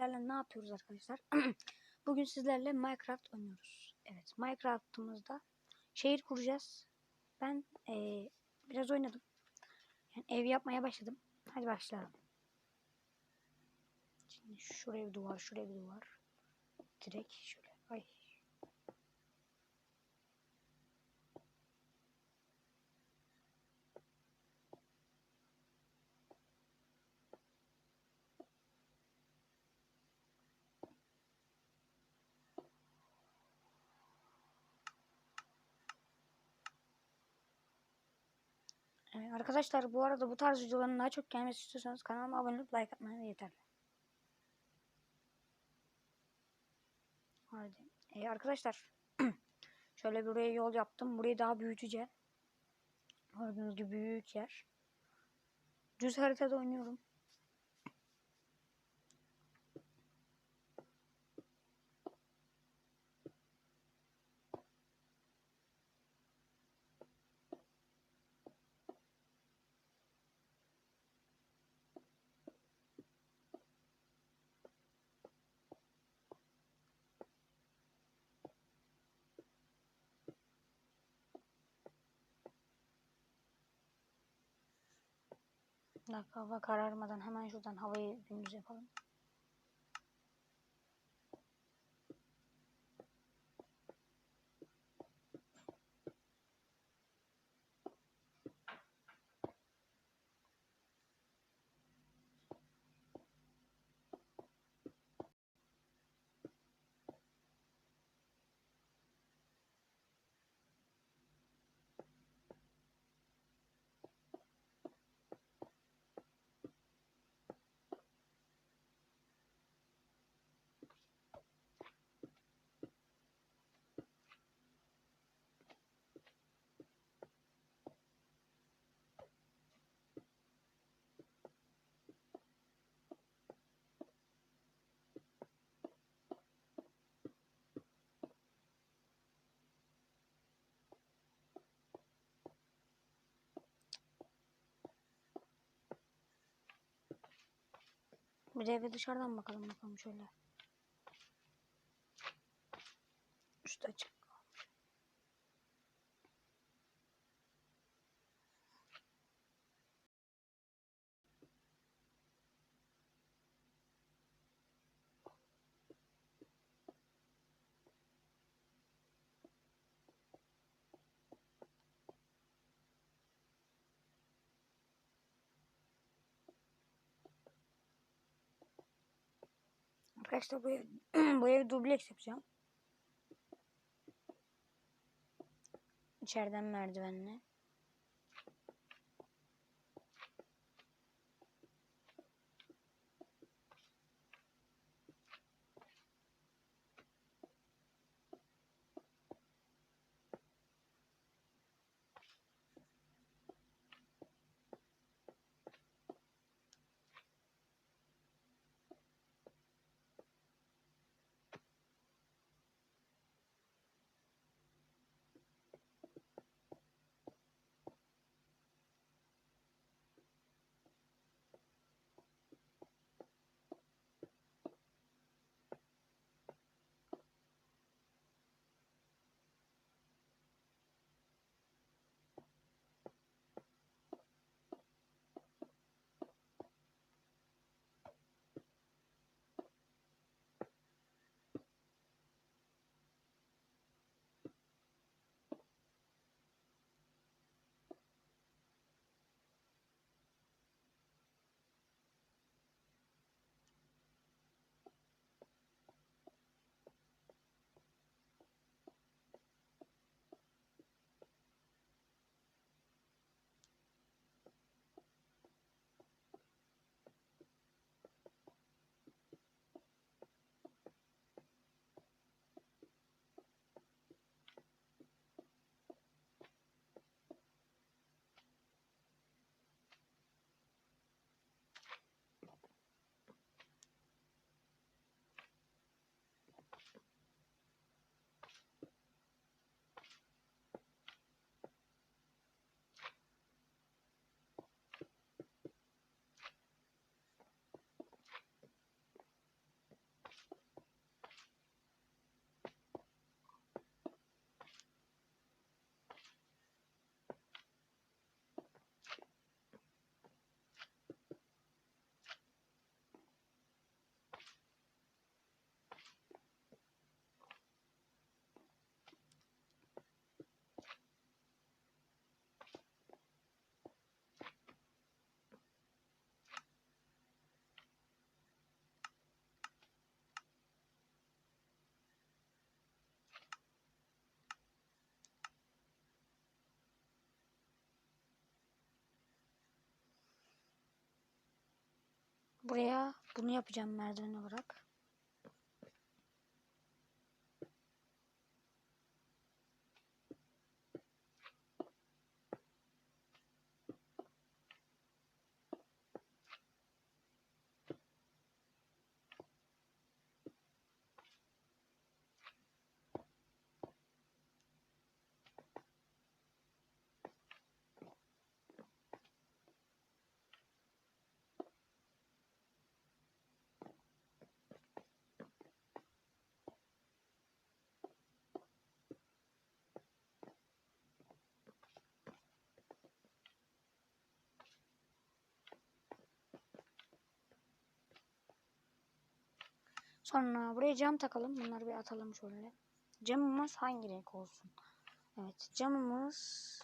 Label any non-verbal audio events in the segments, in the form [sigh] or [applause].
sizlerle ne yapıyoruz arkadaşlar? [clears throat] Bugün sizlerle Minecraft oynuyoruz. Evet Minecraft'ımızda şehir kuracağız. Ben eee, biraz oynadım. Yani ev yapmaya başladım. Hadi başlayalım. Şimdi şuraya bir duvar, şuraya bir duvar. Direkt şöyle. Ay. Ee, arkadaşlar bu arada bu tarz videoların daha çok gelmesi istiyorsanız kanalıma abone olup like atmanız yeterli. Hadi. Ee, arkadaşlar [clears throat] şöyle buraya yol yaptım. Burayı daha büyüteceğim. Gördüğünüz gibi büyük yer. Düz haritada oynuyorum. Dakika hava kararmadan hemen şuradan havayı gündüz yapalım. Bir eve dışarıdan bakalım bakalım şöyle. Üstü açık. Arkadaşlar bu ev, [clears throat] bu ev dubleks yapacağım. İçeriden merdivenle. Buraya bunu yapacağım merdiven olarak. Sonra buraya cam takalım. Bunları bir atalım şöyle. Camımız hangi renk olsun? Evet camımız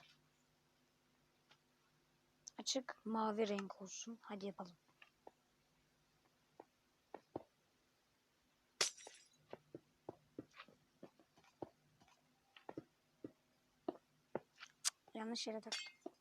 açık mavi renk olsun. Hadi yapalım. Yanlış yere taktım.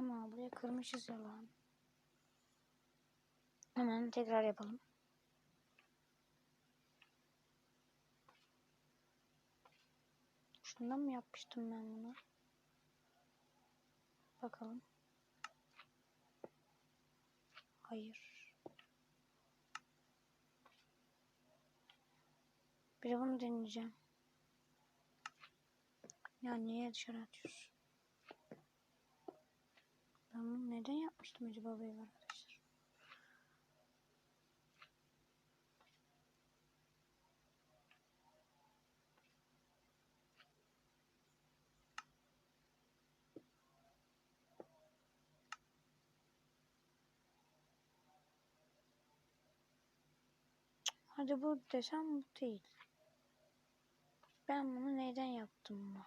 Ama buraya kırmışız ya lan. Hemen tekrar yapalım. Şundan mı yapmıştım ben bunu? Bakalım. Hayır. Bir de bunu deneyeceğim. Ya niye dışarı atıyorsun? Ben bunu neden yapmıştım acaba bu ev arkadaşlar? Hadi bu desem bu değil. Ben bunu neyden yaptım mı?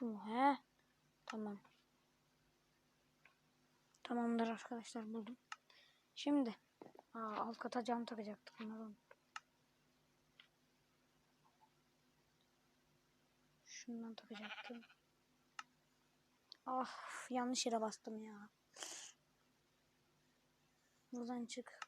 Bu he. Tamam. Tamamdır arkadaşlar buldum. Şimdi aa, alt kata cam takacaktık. Bunları. Şundan takacaktım. Ah yanlış yere bastım ya. Buradan çık.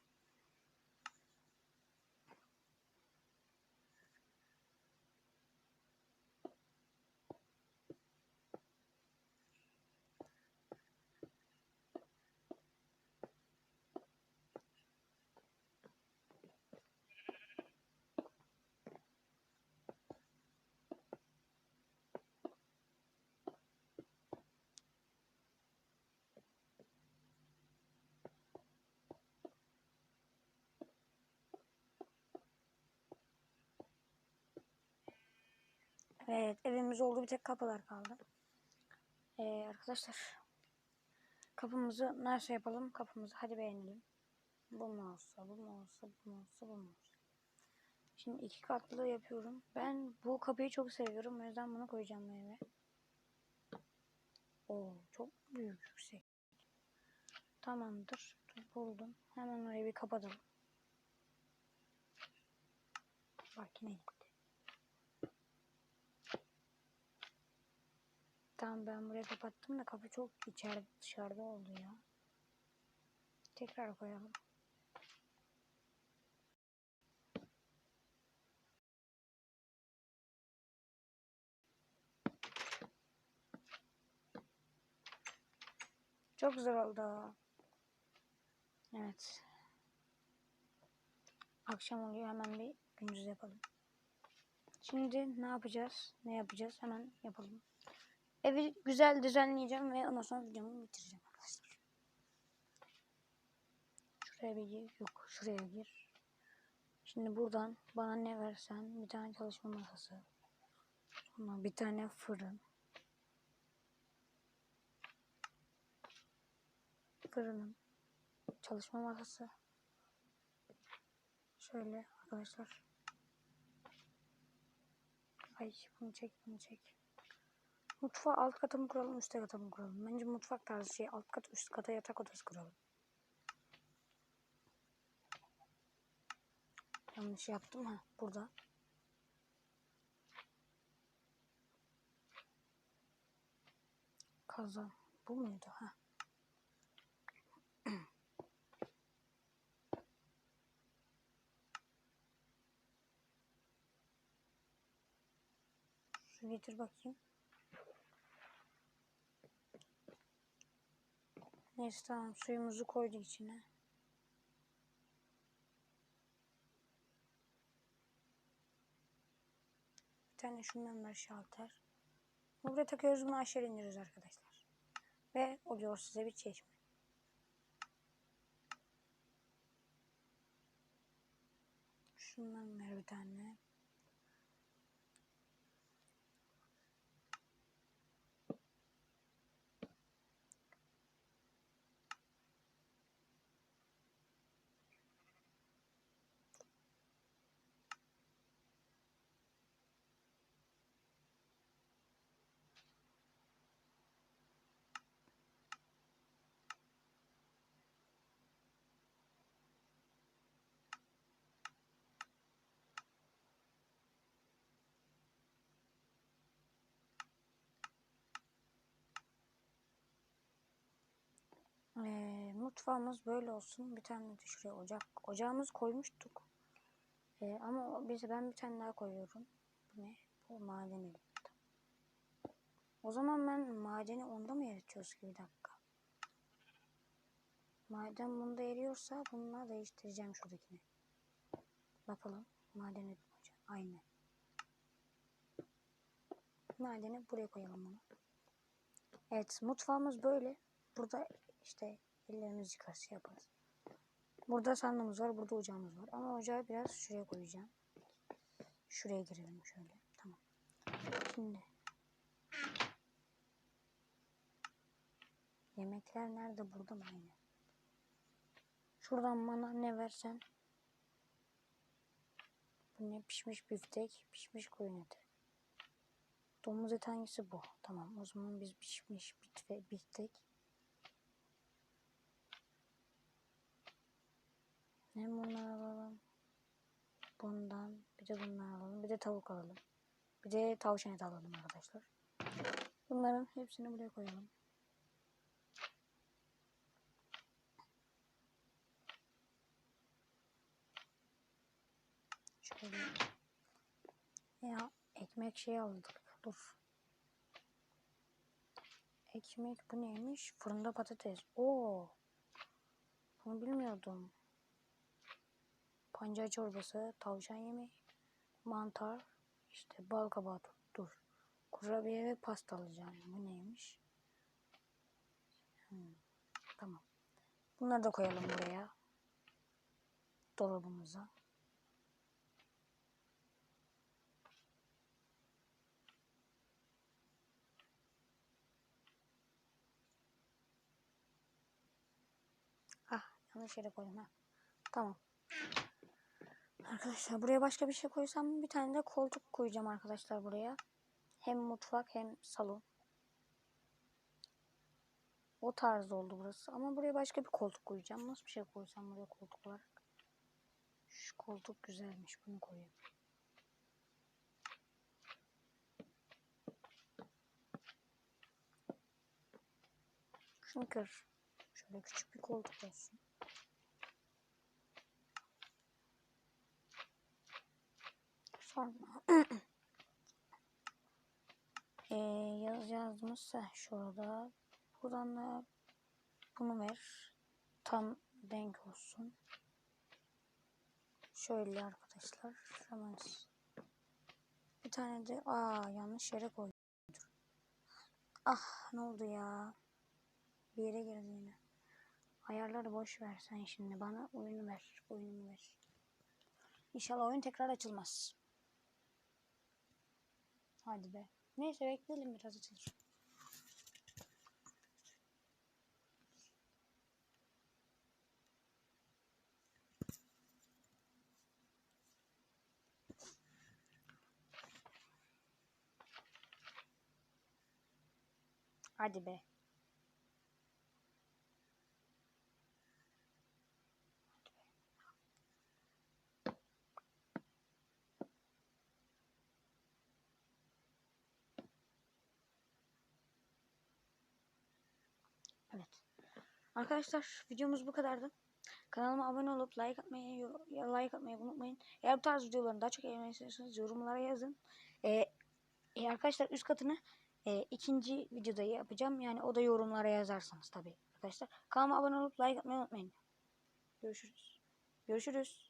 Evet evimiz oldu bir tek kapılar kaldı. Ee, arkadaşlar kapımızı nasıl yapalım kapımızı hadi beğenelim. Bu mu olsa bu mu olsa bu mu olsa bu mu olsa. Şimdi iki katlı yapıyorum. Ben bu kapıyı çok seviyorum. O yüzden bunu koyacağım eve. Oo çok büyük yüksek. Tamamdır. Buldum. Hemen orayı bir kapatalım. Bak yine gitti. Tamam ben buraya kapattım da kapı çok içeride dışarıda oldu ya. Tekrar koyalım. Çok güzel oldu. Evet. Akşam oluyor hemen bir gündüz yapalım. Şimdi ne yapacağız? Ne yapacağız? Hemen yapalım. Evi güzel düzenleyeceğim ve ondan sonra videomu bitireceğim arkadaşlar. Şuraya bir gir. Yok şuraya gir. Şimdi buradan bana ne versen bir tane çalışma masası. Sonra bir tane fırın. Fırının çalışma masası. Şöyle arkadaşlar. Ay bunu çek bunu çek. Mutfağı alt kata mı kuralım üst kata mı kuralım? Bence mutfak tarzı şey alt kat üst kata yatak odası kuralım. Yanlış yaptım ha burada. Kazan. Bu muydu ha? Su getir bakayım. Neyse tamam suyumuzu koyduk içine. Bir tane şundan ver şalter. Buraya takıyoruz bunu aşağı indiriyoruz arkadaşlar. Ve oluyor size bir çeşme. Şundan ver bir tane. Ee, mutfağımız böyle olsun. Bir tane de şuraya ocak. Ocağımızı koymuştuk. Ee, ama biz ben bir tane daha koyuyorum. Bu ne? Bu maden elimde. O zaman ben madeni onda mı eritiyoruz ki bir dakika? Maden bunda eriyorsa bununla değiştireceğim şuradakini. Bakalım. Maden erim hocam. Aynen. Madeni buraya koyalım bunu. Evet mutfağımız böyle. Burada işte ellerimizi yıkar şey yaparız. Burada sandığımız var. Burada ocağımız var. Ama ocağı biraz şuraya koyacağım. Şuraya girelim şöyle. Tamam. Şimdi. Yemekler nerede? Burada mı? Aynen. Şuradan bana ne versen. Bu ne? Pişmiş büftek. Pişmiş koyun eti. Domuz eti hangisi bu? Tamam. O zaman biz pişmiş bitfe, biftek. Ne bunları alalım. Bundan bir de bunları alalım. Bir de tavuk alalım. Bir de tavşan eti alalım arkadaşlar. Bunların hepsini buraya koyalım. Şöyle. Ya ekmek şey aldık. Dur. Ekmek bu neymiş? Fırında patates. Oo. Bunu bilmiyordum. Pancar çorbası, tavşan yemeği, mantar, işte bal kabağı dur. Kurabiye ve pasta alacağım. Bu neymiş? Hmm, tamam. Bunları da koyalım buraya. Dolabımıza. Ah yanlış yere koydum ha. Tamam. Arkadaşlar buraya başka bir şey koysam bir tane de koltuk koyacağım arkadaşlar buraya. Hem mutfak hem salon. O tarz oldu burası. Ama buraya başka bir koltuk koyacağım. Nasıl bir şey koysam buraya koltuk olarak. Şu koltuk güzelmiş. Bunu koyayım. Şunu kır. Şöyle küçük bir koltuk olsun. Sonra [clears throat] ee, yaz yazmışsa şurada buradan da bunu ver tam denk olsun Şöyle arkadaşlar. Hemen bir tane de aa yanlış yere koydum. Ah ne oldu ya? Bir yere girdi yine. Ayarları boş ver sen şimdi. Bana oyunu ver. Oyunu ver. İnşallah oyun tekrar açılmaz. Hadi be. Neyse bekleyelim biraz açılır. Hadi be. Arkadaşlar videomuz bu kadardı. Kanalıma abone olup like atmayı like atmayı unutmayın. Eğer bu tarz videoların daha çok gelmesini istiyorsanız yorumlara yazın. Ee, e, arkadaşlar üst katını e, ikinci videoda yapacağım. Yani o da yorumlara yazarsanız tabii arkadaşlar. Kanalıma abone olup like atmayı unutmayın. Görüşürüz. Görüşürüz.